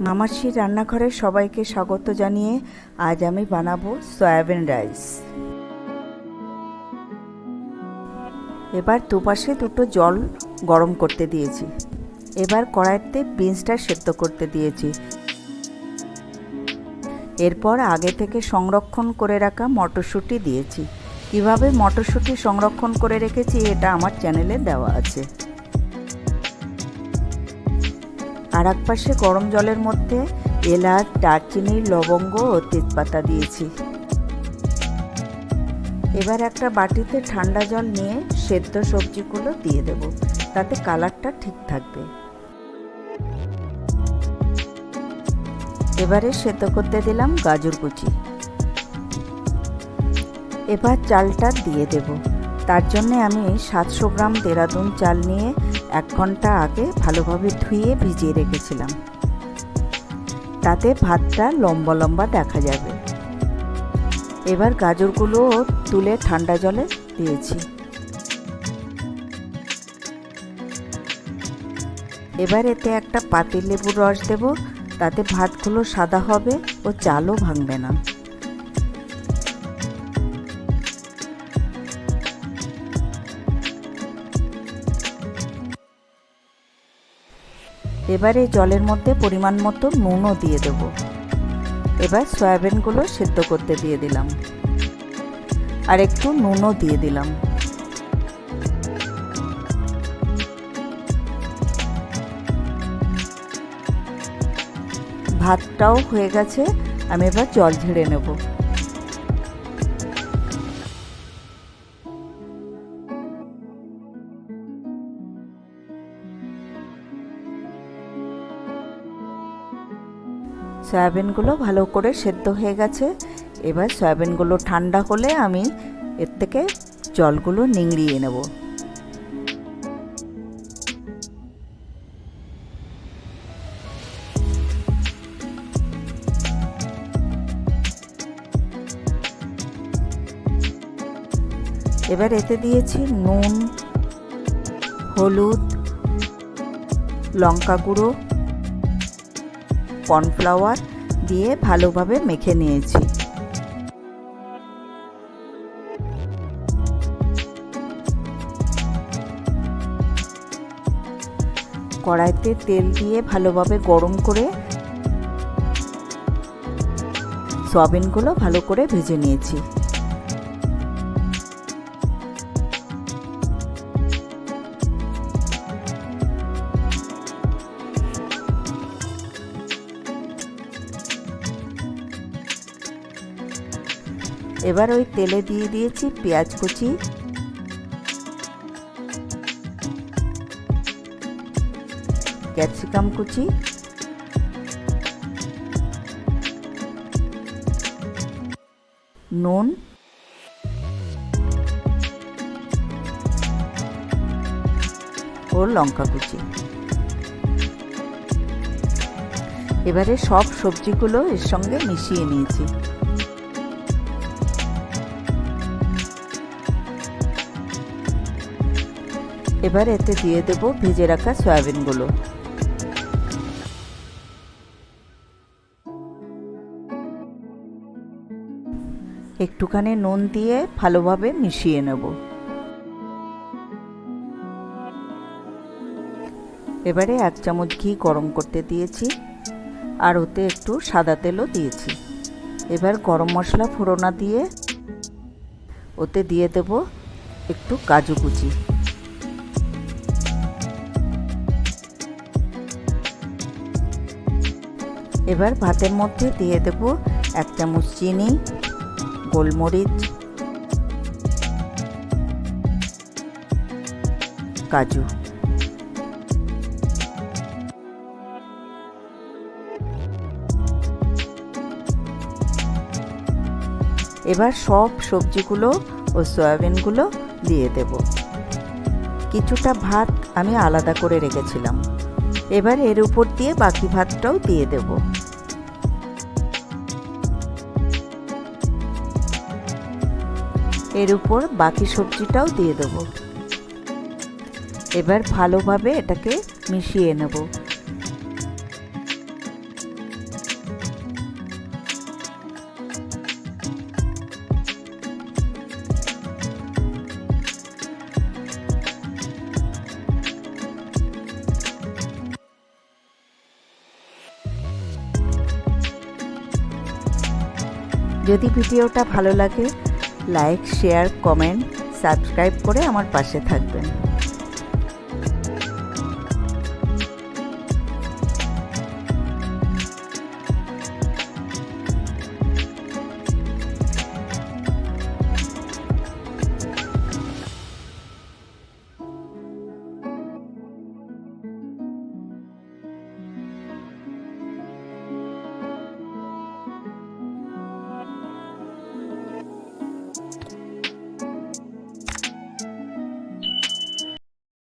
মামাসির রান্নাঘরে সবাইকে স্বাগত জানিয়ে আজ আমি বানাবো সয়াবিন রাইস। এবার দুপাশে দুটো জল গরম করতে দিয়েছি। এবার কড়াইতে বিনসটা সেদ্ধ করতে দিয়েছি। এরপর আগে থেকে সংরক্ষণ করে রাখা মটরশুঁটি দিয়েছি। কীভাবে মটরশুঁটি সংরক্ষণ করে রেখেছি এটা আমার চ্যানেলে দেওয়া আছে। আর এক পাশে গরম জলের মধ্যে এলাচ, দারচিনি, লবঙ্গ ও তেজপাতা দিয়েছি। এবার একটা বাটিতে ঠান্ডা জল নিয়ে সেদ্ধ সবজিগুলো দিয়ে দেব। তাতে কালারটা ঠিক থাকবে। এবারে সেদ্ধ করতে দিলাম গাজর কুচি। এবার চালটা দিয়ে দেব। তার জন্য আমি সাতশো গ্রাম দেরাদুন চাল নিয়ে এক ঘণ্টা আগে ভালোভাবে ধুয়ে ভিজিয়ে রেখেছিলাম। তাতে ভাতটা লম্বা লম্বা দেখা যাবে। এবার গাজরগুলো তুলে ঠান্ডা জলে দিয়েছি। এবার এতে একটা পাতিল লেবুর রস দেব, তাতে ভাতগুলো সাদা হবে ও চালও ভাঙবে না। এবারে জলের মধ্যে পরিমাণ মতো নুনও দিয়ে দেব। এবার সয়াবিনগুলো সেদ্ধ করতে দিয়ে দিলাম। আর একটু নুনও দিয়ে দিলাম। ভাতটাও হয়ে গেছে, আমি এবার জল ঝেড়ে নেব। সয়াবিনগুলো ভালো করে সেদ্ধ হয়ে গেছে। এবার সয়াবিনগুলো ঠান্ডা হলে আমি এর থেকে জলগুলো নিংড়িয়ে নেব। এবার এতে দিয়েছি নুন, হলুদ, লঙ্কা গুঁড়ো কর্নফ্লাওয়ার দিয়ে ভালোভাবে মেখে নিয়েছি। কড়াইতে তেল দিয়ে ভালোভাবে গরম করে সয়াবিনগুলো ভালো করে ভেজে নিয়েছি। এবার ওই তেলে দিয়ে দিয়েছি পেঁয়াজ কুচি। ক্যাপসিকাম কুচি। নুন। ও লঙ্কা কুচি। এবারে সব সবজিগুলো এর সঙ্গে মিশিয়ে নিয়েছি। এবার এতে দিয়ে দেব ভেজে রাখা সয়াবিনগুলো। একটুখানি নুন দিয়ে ভালোভাবে মিশিয়ে নেব। এবারে এক চামচ ঘি গরম করতে দিয়েছি, আর ওতে একটু সাদা তেলও দিয়েছি। এবার গরম মশলা ফোড়না দিয়ে ওতে দিয়ে দেব একটু কাজু কুচি। এবার ভাতের মধ্যে দিয়ে দেব এক চামচ চিনি, গোলমরিচ, কাজু। এবার সব সবজিগুলো ও সয়াবিনগুলো দিয়ে দেব। কিছুটা ভাত আমি আলাদা করে রেখেছিলাম। এবার এর উপর দিয়ে বাকি ভাতটাও দিয়ে দেব। এর উপর বাকি সবজিটাও দিয়ে দেব। এবার ভালোভাবে এটাকে মিশিয়ে নেব। যদি ভিডিওটা ভালো লাগে লাইক শেয়ার কমেন্ট সাবস্ক্রাইব করে আমার পাশে থাকবেন।